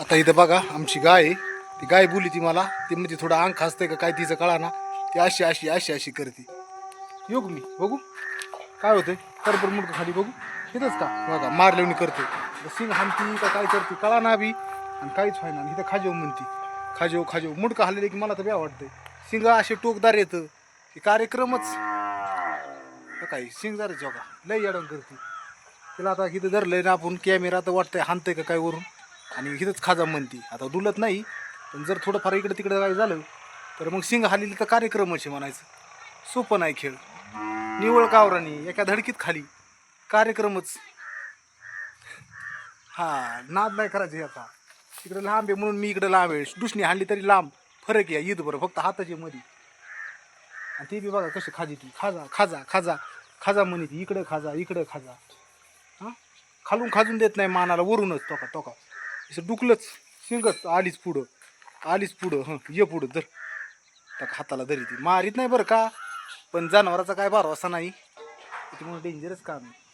आता इथं बघा आमची गाय. आहे ती गाय बोली ती मला. ती म्हणजे थोडं अंग खासते का काय तिचं कळा ना. ती अशी अशी अशी अशी करते. योग मी? बघू. काय होतंय? करपर मुडकं खाली बघू. इथंच का? बघा मारलेवणी करते सिंग हाणती का काय करते? कळा ना बी. आणि काहीच व्हायना. इथं खाजेव म्हणती. खाजेव खाजेव. मुडकं हल्ले की मला तर बी आवडतंय सिंग असे टोकदार येतं. हे कार्यक्रमच. काही काय? बघा का लय येडण करते. तिला आता इथं धरलंय ना आपण. कॅमेरा तर वाटतंय हाणतंय का काय वरून. आणि इथंच खाजा म्हणती. आता डुलत नाही पण जर थोडंफार इकडं तिकडं काय झालं तर मग सिंग हालील तर कार्यक्रमच आहे म्हणायचं. सोपं नाही खेळ. निवळ कावरानी एका धडकीत खाली. कार्यक्रमच. हा नाद नाही करायचे आता. तिकडे लांब आहे म्हणून मी इकडे लांब आहे. दुसणी हाणली तरी लांब. फरक आहे ईद बरं फक्त हाताची मध्ये आणि ती बी बघा कशी खाजी ती. खाजा खाजा खाजा. खाजा म्हणे ती इकडे खाजा इकडे खाजा. हां? खालून खाजून देत नाही मानाला वरूनच टोका टोका. असं डुकलंच शिंगच आलीच पुढं आलीच पुढं हं ये पुढं धर. त्या हाताला धरी ती. मारीत नाही बरं का? पण जनावराचा काय भरवसा नाही. त्याच्यामुळे डेंजरच काम आहे.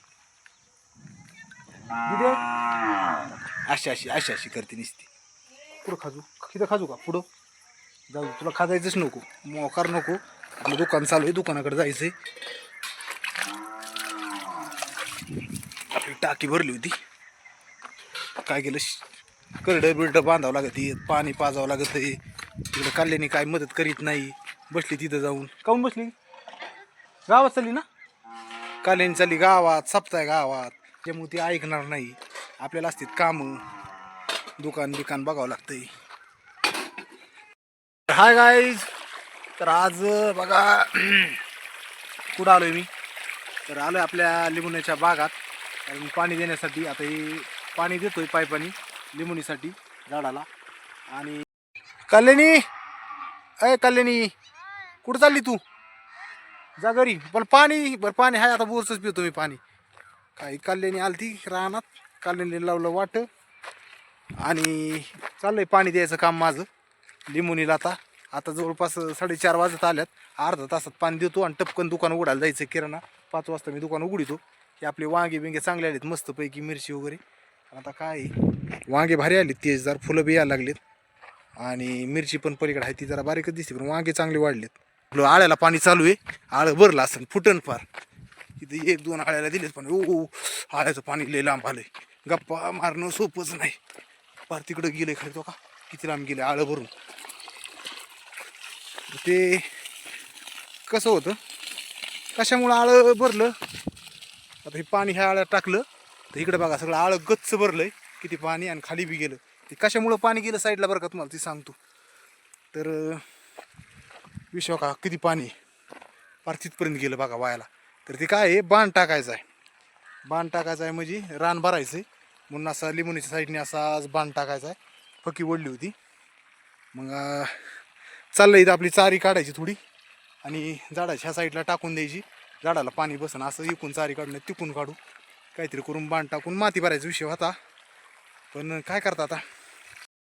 अशी अशी अशी अशी करते निसती. पुढं खाजू? तिथं खाजू का? पुढं. जाऊ तुला खाजायचंच नको. मोकार नको. आपलं दुकान चालू आहे दुकानाकडे जायचंय. आपली टाकी भरली होती. काय केलं? करडं बिरडं बांधावं लागत पाणी पाजावं लागत तिकडं काढल्याने काय मदत करीत नाही. बसली तिथं जाऊन. काऊन बसली? गावात चालली ना? काल्याने चालली गावात सप्ताय गावात. त्यामुळे ती ऐकणार नाही. आपल्याला असतात कामं. दुकान बिकान बघावं लागतंय. हाय गाईज तर आज बघा कुठं आलोय मी? तर आलोय आपल्या लिंबुण्याच्या बागात. कारण पाणी देण्यासाठी आता हे पाणी देतोय पायपाणी लिंबुनीसाठी झाडाला. आणि कल्याणी! अय कल्याणी! कुठं चालली तू? जा घरी. पण पाणी बरं पाणी आहे आता बोरचंच पितो मी पाणी. काही कल्याणी आलती रानात. कल्याणी लावलं वाट. आणि चाललंय पाणी द्यायचं काम माझं. लिंबुनीला आता. आता जवळपास साडेचार वाजत आल्यात. अर्धा तासात पाणी देतो आणि टपकन दुकान उघडायला जायचं किराणा. पाच वाजता मी दुकान उघडितो. हे आपले वांगे बिंगे चांगले आलेत मस्तपैकी मिरची वगैरे. आता काय आहे, वांगे भारी आलेत तेजदार फुलं बी यायला लागलेत. आणि मिरची पण पलीकडे आहे ती जरा बारीकच दिसते पण वांगे चांगले वाढलेत. आपलं आळ्याला पाणी चालू आहे आळं भरलं असं फुटण फार. तिथे एक दोन आळ्याला दिलेत पण ओ आळ्याचं पाणी लय लांब आलंय. गप्पा मारणं सोपंच नाही. फार तिकडं गेलंय खाली तो का? किती लांब गेले आळं भरून. ते कसं होतं? कशामुळं आळं भरलं? आता हे पाणी ह्या आळ्यात टाकलं तर इकडे बघा सगळं आळं गच्च भरलंय. किती पाणी आणि खाली बी गेलं. ते कशामुळं पाणी गेलं साईडला बरं का तुम्हाला? ती सांगतो. तर अं, विश्वा का किती पाणी? फार तिथपर्यंत गेलं बघा वायाला. तर ते काय आहे? बाण टाकायचं आहे. बाण टाकायचं आहे म्हणजे रान भरायचं आहे. म्हणून असा लिंबुनीच्या साईडने असा आज बाण टाकायचा आहे. फकी ओढली होती. मग चाललं इथं आपली चारी काढायची थोडी. आणि झाडाच्या ह्या साईडला टाकून द्यायची. झाडाला पाणी बसन असं इकून चारी काढून तिकून काढू. काहीतरी करून बाण टाकून माती भरायचा विषय होता. पण काय करता आता?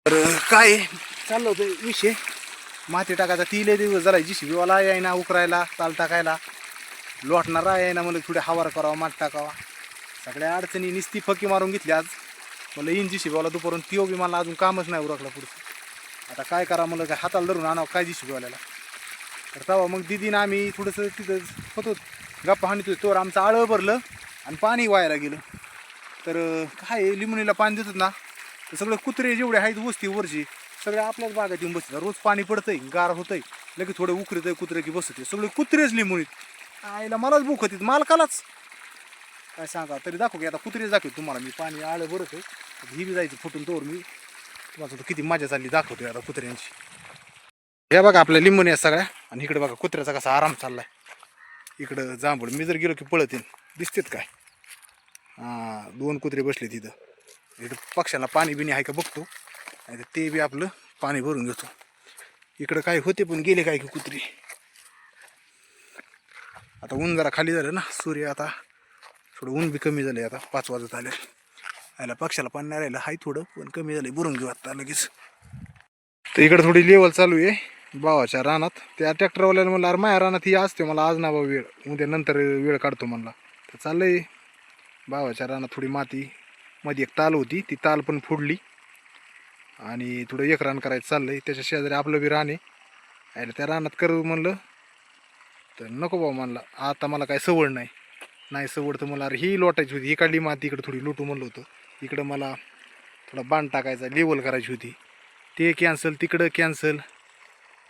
तर काय? आहे, चाललं होतं विषय. माती टाकायचा ती दिवस झाला. जी शिबीवाला यायना उकरायला ताल टाकायला. लोटणारा यायना म्हणलं थोडे हवार करावा मात टाकावा. सगळ्या अडचणी निस्ती फकी मारून घेतली आज. मला येईन जी शिबीवाला दुपारून ती बी मला अजून कामच नाही उरकला पुढचं. आता काय करा मला काय हाताला धरून आणावं काय जी शिबीवाल्याला तर तेव्हा मग दिदीनं आम्ही थोडंसं तिथं होतो गप्पा हाणतो तोर आमचं आळं भरलं. आणि पाणी वायाला गेलं. तर काय लिंबणीला पाणी देतात ना तर सगळे कुत्रे जेवढे आहेत वस्ती वरची सगळे आपल्याच बागात येऊन बसतात. रोज पाणी पडतंय गार होतंय लगेच थोडं आहे कुत्रे की बसते सगळे कुत्रेच लिंबणीत. आईला मलाच भूक होती मालकालाच. काय सांगा तरी दाखव की आता कुत्रे दाखव तुम्हाला मी. पाणी आलं बरं आहे ही बी जायचं फुटून तोवर मी. तुम्हाला किती मजा चालली दाखवतो आता कुत्र्यांची. हे बघा आपल्या लिंबून आहेत सगळ्या. आणि इकडे बघा कुत्र्याचा कसा आराम चाललाय. इकडं जांभूळ मी जर गेलो की पळत येईन दिसतेत काय? दोन कुत्रे बसले तिथं. इकडं पक्ष्याला पाणी बिणी आहे का बघतो. नाही ते बी आपलं पाणी भरून घेतो. इकडं काय होते पण गेले काय की कुत्रे. आता ऊन जरा खाली झालं ना सूर्य आता थोडं ऊन बी कमी झालं आता पाच वाजत आले. आयला पक्षाला पाणी नाही राहिलं हाय थोडं पण कमी झालं भरून घेऊ आता लगेच. तर इकडं थोडी लेवल चालू आहे भावाच्या रानात. त्या ट्रॅक्टरवाल्याला म्हणलं अरे माझ्या रानात ही असते मला आज ना बाबा वेळ उद्या नंतर वेळ काढतो म्हणला. तर चाललंय. भावाच्या रानात थोडी माती मध्ये एक ताल होती ती ताल पण फोडली. आणि थोडं एक रान करायचं चाललं आहे त्याच्या शेजारी आपलं बी रान आहे. आणि त्या रानात करू म्हणलं तर नको बाबा म्हणलं आता मला काय सवड नाही. नाही सवड तर मला अरे ही लोटायची होती इकडली माती इकडं थोडी लुटू म्हणलं होतं. इकडं मला थोडा बाण टाकायचा लेवल करायची होती. ते कॅन्सल तिकडं कॅन्सल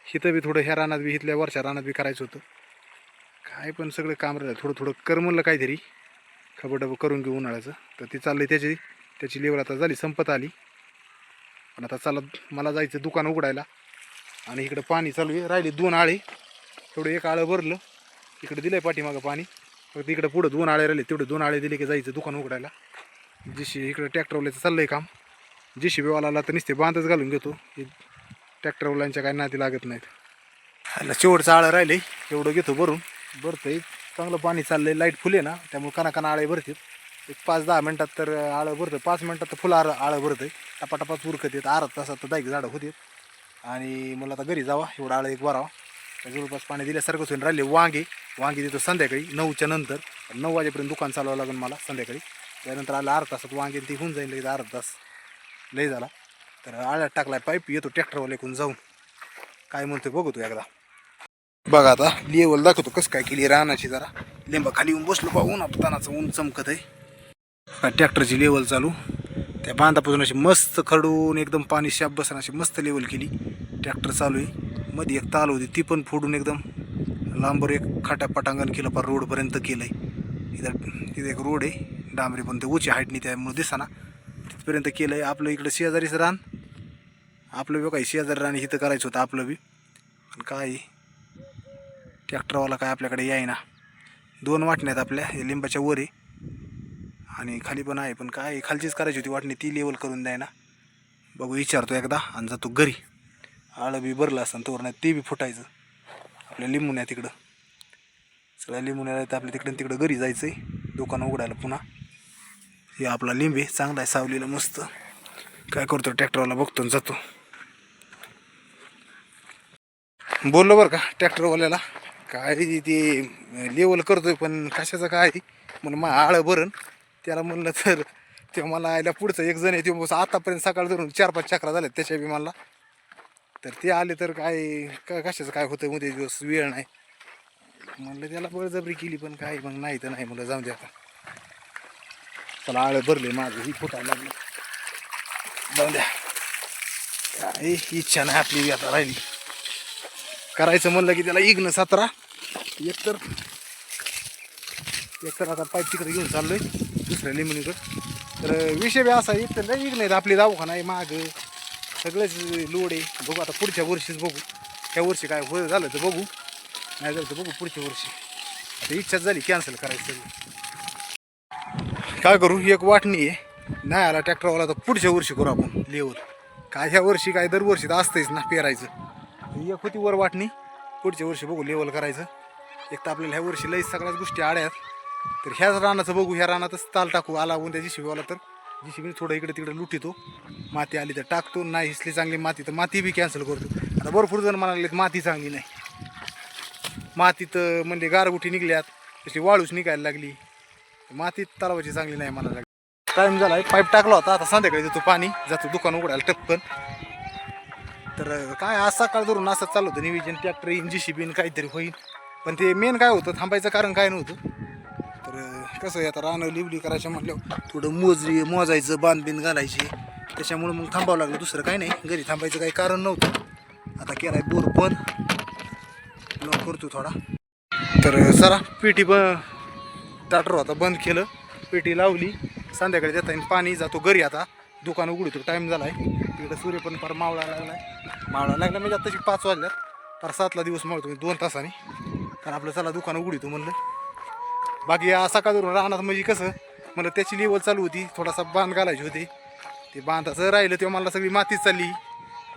हिथं बी थोडं ह्या रानात बी इथल्या वरच्या रानात बी करायचं होतं. काय पण सगळं काम राहिलं थोडं थोडं कर म्हणलं काहीतरी. खबरडबं करून घेऊ उन्हाळ्याचं. तर ते चाललं त्याची त्याची लेवल आता झाली संपत आली. पण आता चालत मला जायचं दुकान उघडायला. आणि इकडं पाणी चालू आहे. राहिले दोन आळे. तेवढं एक आळं भरलं. इकडं दिलं आहे पाठीमागं पाणी. फक्त इकडं पुढं दोन आळे राहिले. तेवढे दोन आळे दिले की जायचं दुकान उघडायला. जिशी इकडं ट्रॅक्टरवाल्याचं चाललं आहे काम. जी शिबीवाला तर नुसते बांधच घालून घेतो. हे ट्रॅक्टरवाल्यांच्या काय नाती लागत नाहीत. ह्याला शेवटचं आळं राहिले एवढं घेतो भरून. भरतंय. चांगलं पाणी चाललंय लाइट फुले ना त्यामुळे काना काना आळे भरतात एक पाच दहा मिनटात तर आळं भरतं पाच मिनटात तर फुलं आळं आळं भरतं टपाटपाच उरकत येत आरात तासात तर दाईक झाडं होतात आणि मला आता घरी जावा एवढं आळं एक भरावा. त्या जवळपास पाणी दिल्यासारखंच होईल राहिले वांगे. वांगे देतो संध्याकाळी नऊच्या नंतर. नऊ वाजेपर्यंत दुकान चालवावं लागेल मला संध्याकाळी. त्यानंतर आलं अर्धा तासात वांगे ती होऊन जाईल लगेच अर्धा तास. लय झाला. तर आळ्यात टाकला पाईप येतो ट्रॅक्टरवाल्याकडून जाऊन. काय म्हणतो बघू तू एकदा. बघा आता लेवल दाखवतो कसं काय केली रानाची जरा. लिंबा खाली येऊन बसलो बा ऊन तानाचं ऊन चमकत आहे ट्रॅक्टरची लेवल चालू. त्या बांधापासून अशी मस्त खडून एकदम पाणी शाप बसून अशी मस्त लेवल केली. ट्रॅक्टर चालू आहे. मध्ये एक ताल होती ती पण फोडून एकदम लांबर एक खाट्या पटांगण केलं पार रोडपर्यंत केलं आहे इथं तिथे एक रोड आहे. डांबरी पण ते उची हाईटनी त्यामुळे दिसाना. तिथपर्यंत केलं आहे आपलं इकडं शेजारीचं रान. आपलं बी काही शेजारी रान इथं करायचं होतं आपलं बी. पण काय ट्रॅक्टरवाला काय आपल्याकडे यायना. दोन वाटण्या आहेत आपल्या हे लिंबाच्या वर. आहे आणि खाली पण आहे पण काय खालचीच करायची होती वाटणी ती लेवल करून द्याय ना बघू विचारतो एकदा आणि जातो घरी. आळं बी भरलं असतं तोवर नाही ते बी फुटायचं. आपल्या लिंबून आहे तिकडं. सगळ्या लिंबून तर आपल्या तिकडं तिकडं घरी जायचं आहे दुकान उघडायला पुन्हा. हे आपला लिंबे चांगला आहे सावलीला मस्त. काय करतो ट्रॅक्टरवाला बघतो आणि जातो. बोललो बरं का ट्रॅक्टरवाल्याला. काय ते लेवल करतोय पण कशाचं काय? म्हणून मग आळं भरण त्याला म्हणलं तर ते मला आयला पुढचं एक जण आहे ते आतापर्यंत सकाळ धरून चार पाच चक्रा झाल्यात त्याच्या बी मला. तर ते आले तर काय का कशाचं काय होतं मध्ये दिवस वेळ नाही. म्हणलं त्याला बळजबरी केली पण काय मग नाही तर नाही म्हणलं जाऊ द्या आता. चला आळं भरले माझं ही फुटायला लागलं. जाऊ द्या. काय इच्छा नाही आपली आता राहिली. करायचं म्हणलं की त्याला इग्न सतरा. एकतर एकतर आता पाईप तिकडे घेऊन चाललोय दुसऱ्या लिंबणीकडं तर विषय बी असा एक तर लई इग्न आहेत आपली दवाखाना आहे माग. सगळेच लोड आहे. बघू आता पुढच्या वर्षीच बघू. ह्या वर्षी काय होय झालं तर बघू. नाही झालं तर बघू पुढच्या वर्षी. आता इच्छाच झाली कॅन्सल करायचं काय करू? एक वाटणी आहे. नाही आला ट्रॅक्टरवाला तर पुढच्या वर्षी करू आपण. लेवल काय ह्या वर्षी काय दरवर्षी तर असतंच ना पेरायचं. एक होती वर वाटणी. पुढच्या वर्षी बघू लेवल करायचं. एक तर आपल्याला ह्या वर्षी लई सगळ्याच गोष्टी आड्यात तर ह्याच रानाचं बघू ह्या रानातच ताल टाकू आला उद्या जी शिवाला तर. जी शिबी थोडं इकडे तिकडे लुटितो. माती आली तर टाकतो नाही हिसली चांगली माती तर माती बी कॅन्सल करतो. आता भरपूर जण म्हणाले माती चांगली नाही. मातीत म्हणजे गारगुटी निघल्यात तशी वाळूच निघायला लागली. मातीत तलावाची चांगली नाही म्हणायला लागली. टाईम झाला पाईप टाकला होता आता संध्याकाळी जातो पाणी जातो दुकान उघडायला टपकन तर काय आज सकाळ धरून असं चालू होतं निविजन ट्रॅक्टर येईन जी काहीतरी होईल पण ते मेन काय होतं थांबायचं कारण काय नव्हतं. तर कसं आहे आता रानं लिवली करायचं म्हटल्यावर थोडं मोजरी मोजायचं बांधबिन घालायची. त्याच्यामुळं मग थांबावं लागलं. दुसरं काही नाही. घरी थांबायचं काही कारण नव्हतं. आता केलाय बोर पण. लॉक करतो थोडा. तर सरा पेटी ब टाटर होता बंद केलं. पेटी लावली. संध्याकाळी देता येईल. पाणी जातो घरी आता. दुकान उघडतो टाईम झाला आहे तिकडं सूर्य पण फार मावळा लागला आहे मावळा लागला म्हणजे आताची पाच वाजल्या तर सातला दिवस मावतो मी दोन तासाने. कारण आपलं चला दुकान उघडतो म्हणलं. बाकी या सकाळ धरून राहणार म्हणजे कसं म्हणलं त्याची लेवल चालू होती थोडासा बांध घालायची होती. ते बांधाचं राहिलं तेव्हा मला सगळी मातीच चालली.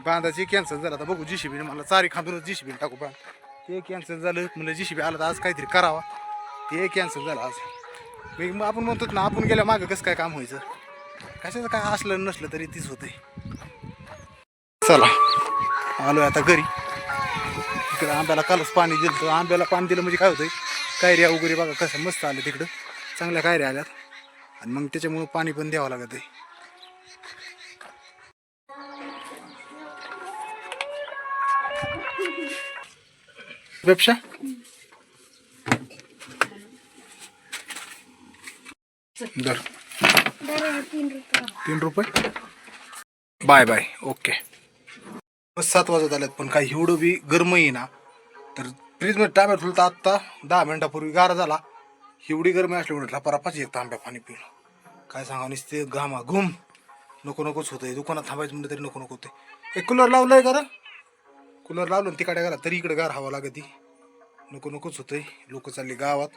बांधाची कॅन्सल झालं. आता बघू जी मला चारी खांदूनच जी टाकू बांध. ते कॅन्सल झालं म्हणलं जी आलं तर आज काहीतरी करावा. ते कॅन्सल झालं आज. मग आपण म्हणतो ना आपण गेल्या मागं कसं काय काम व्हायचं? कशाचं काय असलं नसलं तरी तीच होते चला. आलो आता घरी. इकडं आंब्याला कालच पाणी दिलं तर आंब्याला पाणी दिलं म्हणजे काय होतं कायऱ्या वगैरे बघा कसं मस्त आलं तिकडं चांगल्या कायऱ्या आल्यात. आणि मग त्याच्यामुळं पाणी पण द्यावं लागत आहे पेक्षा दर तीन रुपये? Bye bye. ओके. सात वाजत आल्यात पण काही एवढं बी गरम ना. तर फ्रीजमध्ये तांब्या ठेवलं तर आत्ता दहा मिनटापूर्वी गारा झाला. एवढी गरमी असल्यामुळे परापाच एक तांब्या पाणी पिलं काय सांगा नुसते घामा घुम नको नकोच होतंय. दुकानात थांबायचं म्हणलं तरी नको नको होते एक कूलर लावलं आहे का कूलर लावलं तिकडे गेला तरी इकडे गार हवा लागते. नको नकोच होतंय. लोक चालली गावात.